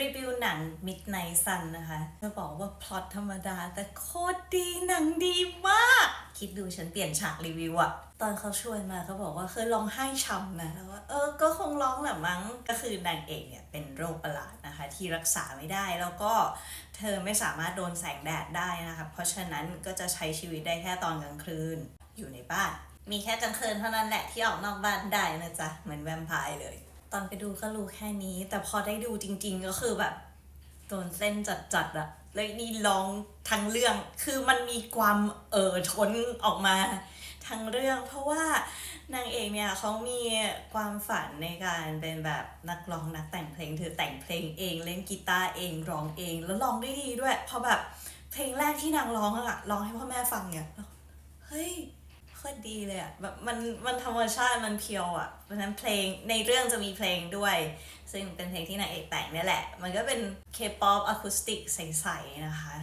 รีวิวหนัง Midnight Sun นะคะ จะบอกว่าพล็อตธรรมดา แต่โคตรดีหนังดีมาก คิดดูฉันเปลี่ยนฉากรีวิวอะตอนเขาชวนมาเขาบอกว่าเคยร้องไห้ช้ำนะแล้วว่าเออก็คงร้องแหละมั้งก็คือนางเอกเนี่ยเป็นโรคประหลาดนะคะที่รักษาไม่ได้แล้วก็เธอไม่สามารถโดนแสงแดดได้นะคะเพราะฉะนั้นก็จะใช้ชีวิตได้แค่ตอนกลางคืนอยู่ในบ้าน มีแค่กลางคืนเท่านั้นแหละที่ออกนอกบ้านได้นะจ๊ะเหมือนแวมไพร์เลย ตอนไปดูก็รู้แค่นี้ แต่พอได้ดูจริง ๆ ก็คือแบบโดนเส้นจัดๆอะแล้วนี่ร้องทั้งเรื่อง คือมันมีความเอ่อทนออกมาทั้งเรื่อง เพราะว่านางเอกเนี่ยเขามีความฝันในการเป็นแบบนักร้องนักแต่งเพลงเธอแต่งเพลงเองเล่นกีตาร์เองร้องเองแล้วร้องได้ดีด้วยเพราะแบบเพลงแรกที่นางร้องอะร้องให้พ่อแม่ฟังเนี่ยเฮ้ย คตรดีเลยอะแบบมันมันธรรมชาติมันเพียวอะเพราะฉะนั้นเพลงในเรื่องจะมีเพลงด้วย ซึ่งเป็นเพลงที่นางเอกแต่งนี่แหละ มันก็เป็นเคป๊อปอะคูสติกใสๆนะคะ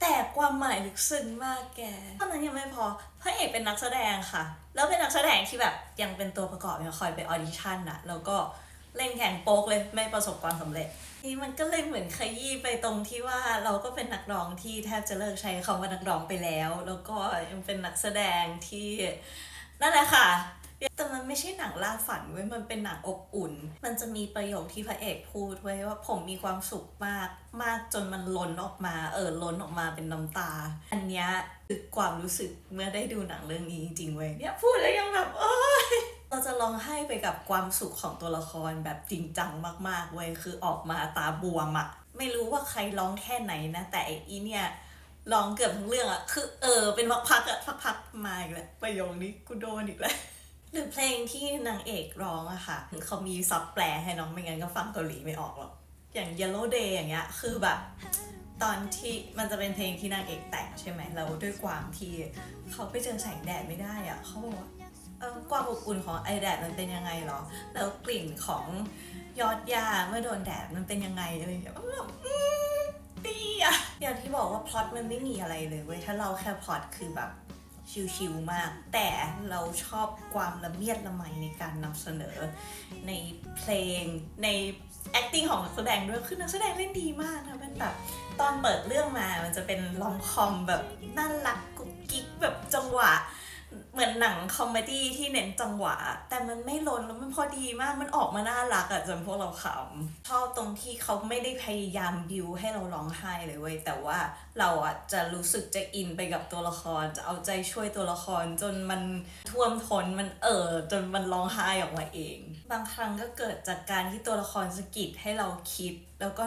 แต่ความหมายลึกซึ้งมากแกเท่านั้นยังไม่พอพระเอกเป็นนักแสดงค่ะ แล้วเป็นนักแสดงที่แบบยังเป็นตัวประกอบยังคอยไปออดิชั่นอะแล้วก็ เล่นแข่งโป๊กเลยไม่ประสบความสำเร็จนี่มันก็เลยเหมือนขยี้ไปตรงที่ว่าเราก็เป็นนักร้องที่แทบจะเลิกใช้คำว่านักร้องไปแล้ว แล้วก็ยังเป็นนักแสดงที่นั่นแหละค่ะแต่มันไม่ใช่หนังล่าฝันเว้ย มันเป็นหนังอบอุ่น มันจะมีประโยคที่พระเอกพูดไว้ว่าผมมีความสุขมาก มากจนมันล้นออกมา เออล้นออกมาเป็นน้ำตา อันเนี้ยคือความรู้สึกเมื่อได้ดูหนังเรื่องนี้จริงๆเว้ยเนี่ยพูดแล้วยังแบบโอ๊ย เราจะร้องไห้ไปกับความสุขของตัวละครแบบจริงจังมากๆเว้ยคือออกมาตาบวมอะไม่รู้ว่าใครร้องแค่ไหนนะ แต่อ้อีเนี่ยร้องเกือบทั้งเรื่องอะคือเออเป็นพักๆอะพักๆมาอีกแล้วประโยคนี้กูโดนอีกแล้วหรือเพลงที่นางเอกร้องอะค่ะเขามีซับแปลให้น้องไม่งั้นก็ฟังเกาหลีไม่ออกหรอกอย่าง Yellow Day อย่างเงี้ยคือแบบตอนที่มันจะเป็นเพลงที่นางเอกแต่งใช่ไหมแล้วด้วยความที่เขาไปเจอแสงแดดไม่ได้อะเขาบอกว่า เออความอบอุ่นของไอแดดมันเป็นยังไงหรอ แล้วกลิ่นของยอดหญ้าเมื่อโดนแดดมันเป็นยังไงอะไรอย่างเงี้ยดีอะอย่างที่บอกว่าพล็อตมันไม่มีอะไรเลยเว้ยถ้าเราแค่พล็อตคือแบบชิวๆมาก แต่เราชอบความละเมียดละไมในการนำเสนอ ในเพลงใน acting ของนักแสดงด้วยคือนักแสดงเล่นดีมากนะเป็นแบบตอนเปิดเรื่องมามันจะเป็นลอมคอมแบบน่ารักกุ๊กกิ๊กแบบจังหวะ เหมือนหนังคอมเมดี้ที่เน้นจังหวะ แต่มันไม่ล้นแล้วมันพอดีมากมันออกมาน่ารักอะจนพวกเราขำชอบตรงที่เขาไม่ได้พยายามบิวให้เราร้องไห้เลยเว้ยแต่ว่าเราอะจะรู้สึกจะอินไปกับตัวละครจะเอาใจช่วยตัวละครจนมันท่วมท้นมันเอ่อจนมันร้องไห้ออกมาเอง บางครั้งก็เกิดจากการที่ตัวละครสะกิดให้เราคิดแล้วก็